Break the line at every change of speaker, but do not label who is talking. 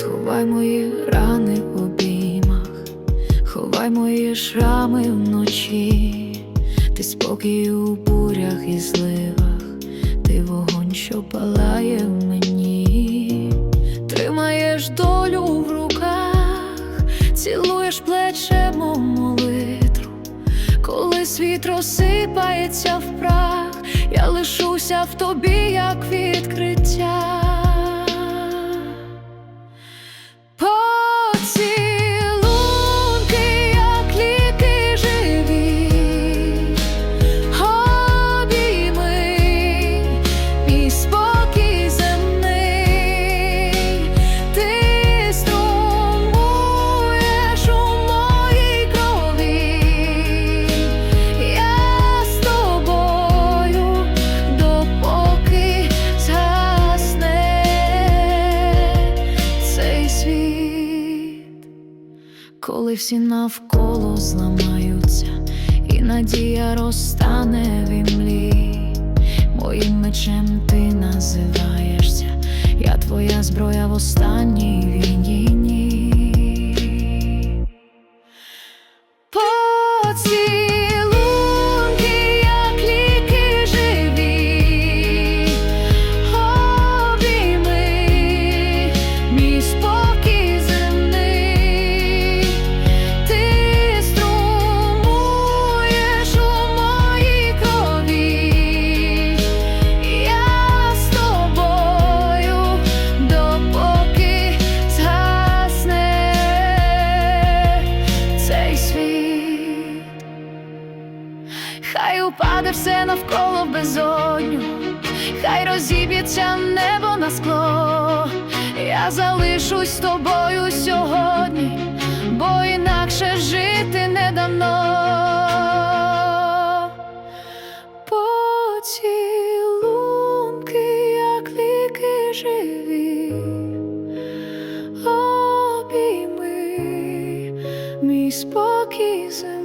Ховай мої рани в обіймах, ховай мої шрами вночі, ти спокій у бурях і зливах, ти вогонь, що палає в мені, тримаєш долю в руках, цілуєш плече, мов молитву, коли світ розсипається в прах, я лишуся в тобі, як світ. Коли всі навколо зламаються, і надія розтане в імлі, моїм мечем ти називаєшся, я твоя зброя в останній війні. Хай упаде все навколо безодню, хай розіб'ється небо на скло. Я залишусь з тобою сьогодні, бо інакше жити не дано. Поцілунки, як ліки живі, обійми, мій спокій земний.